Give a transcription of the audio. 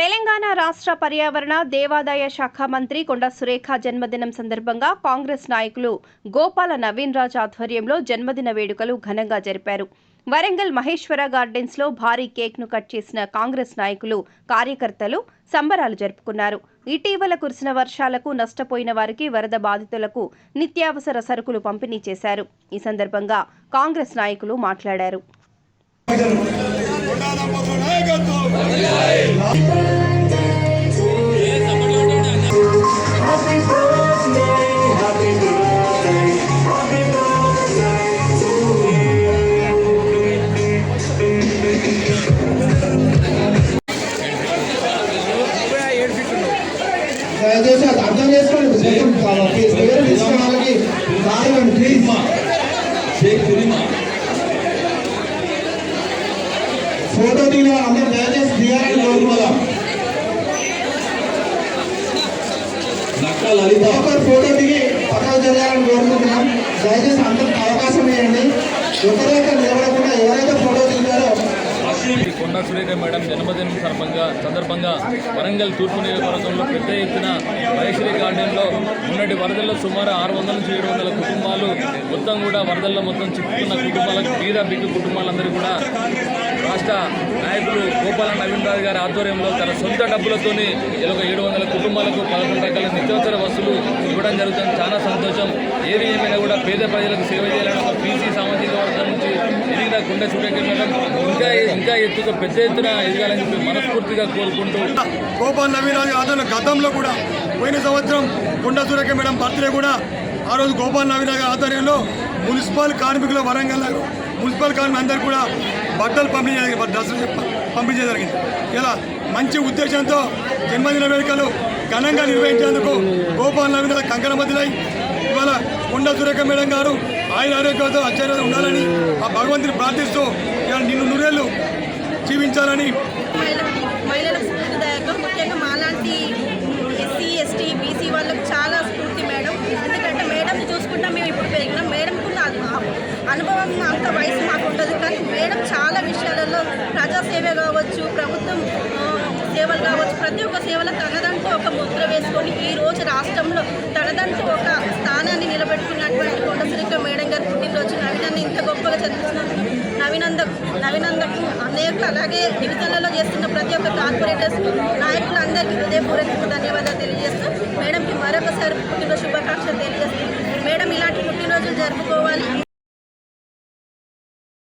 తెలంగాణ రాష్ట్ర పర్యావరణ దేవాదాయ శాఖ మంత్రి కొండ సురేఖ జన్మదినం సందర్భంగా కాంగ్రెస్ నాయకులు గోపాల నవీన్ రాజ్ ఆధ్వర్యంలో జన్మదిన వేడుకలు ఘనంగా జరిపారు. వరంగల్ మహేశ్వర గార్డెన్స్లో భారీ కేక్ను కట్ చేసిన కాంగ్రెస్ నాయకులు కార్యకర్తలు సంబరాలు జరుపుకున్నారు. ఇటీవల కురిసిన వర్షాలకు నష్టపోయిన వారికి వరద బాధితులకు నిత్యావసర సరుకులు పంపిణీ చేశారు. ఈ సందర్భంగా కాంగ్రెస్ నాయకులు మాట్లాడారు. దయచేసి అర్థం చేసుకోండి కొంచెం ప్లీజ్ పేరు తీసుకున్న వాళ్ళకి ప్లీజ్ ఫోటో దిగిన అందరూ దయచేసి దిగాలని కోరుకోవాలా నక్క ఫోటో దిగి పక్కకు జరగాలని కోరుకుంటున్నాం. దయచేసి అందరికి అవకాశం ఇవ్వండి. ఒకరైతే నిలబడకుండా ఎవరైతే ఫోటో దిగుతారో కొండా సురేఖ మేడం జన్మదినం సందర్భంగా సందర్భంగా వరంగల్ తూర్పు నియోజకవర్గంలో పెద్ద ఎత్తున మహేశ్వరి గార్డెన్లో ఉన్నటి వరదల్లో సుమారు ఆరు వందల నుంచి ఏడు వందల కుటుంబాలు మొత్తం కూడా వరదల్లో మొత్తం చిక్కుకున్న కుటుంబాలకు బీద బిగ్గు కుటుంబాలందరూ కూడా రాష్ట్ర నాయకులు గోపాల నవీన్ రాజు గారి ఆధ్వర్యంలో తన సొంత డబ్బులతోనే ఒక ఏడు వందల కుటుంబాలకు పదకొండు రకాల నిత్యావసర వస్తువులు ఇవ్వడం జరుగుతుంది. చాలా సంతోషం. ఏది ఏమైనా కూడా పేద ప్రజలకు సేవ చేయాలని ఒక పీసీ సామాజిక వర్గం నుంచి ఎదిగిన గుండె చూడగలం ఇంకా ఇంకా ఎత్తుగా పెద్ద ఎత్తున ఎదగాలని చెప్పి మనస్ఫూర్తిగా కోరుకుంటూ గోపాల్ నవీరాజు ఆదరణ గతంలో కూడా పోయిన సంవత్సరం గుండె సురేఖ మేడం బర్త్డే కూడా ఆ రోజు గోపాల్ నవీరాజు ఆధ్వర్యంలో మున్సిపల్ కార్మికుల వరంగల్ మున్సిపల్ కార్మికులు అందరూ కూడా బట్టలు పంపిణీ జరిగింది డ్రెస్సులు జరిగింది. ఇలా మంచి ఉద్దేశంతో జన్మదిన వేడుకలు ఘనంగా నిర్వహించేందుకు గోపాల్ నవీరాజు కంకణ బదిలై ఇవాళ కొండ సురేఖ మేడం గారు ఆయన ఆరోగ్యంతో ఆశ్చర్యంగా ఉండాలని ఆ భగవంతుని ప్రార్థిస్తూ ఇవాళ నిన్ను నూరేళ్ళు జీవించాలని మహిళ మహిళల స్ఫూర్తిదాయకం ముఖ్యంగా మాలాంటి ఎస్సీ ఎస్టీ బీసీ వాళ్ళకు చాలా స్ఫూర్తి మేడం. ఎందుకంటే మేడంని చూసుకుంటాం మేము ఇప్పుడు పెరిగినాం. మేడంకున్న అను- అనుభవం అంత వయసు మాకు ఉండదు. కానీ మేడం చాలా విషయాలలో ప్రజాసేవ కావచ్చు ప్రభుత్వం సేవలు కావచ్చు ప్రతి ఒక్క సేవల తనదంటూ ఒక ముద్ర వేసుకొని ఈ రోజు రాష్ట్రంలో తనదంటూ ఒక స్థానాన్ని నిలబెట్టుకున్నటువంటి కొండసురిక మేడం గారి పుట్టినరోజు నవీనాన్ని ఇంత గొప్పగా చదివిస్తున్నందుకు నవీనంద నవీనందకు అనేక అలాగే డివిజన్లలో చేస్తున్న ప్రతి ఒక్క కార్పొరేటర్స్ నాయకులందరికీ హృదయపూర్వక ధన్యవాదాలు తెలియజేస్తూ మేడంకి మరొకసారి పుట్టినరోజు శుభాకాంక్షలు తెలియజేస్తూ మేడం ఇలాంటి పుట్టినరోజులు జరుపుకోవాలి.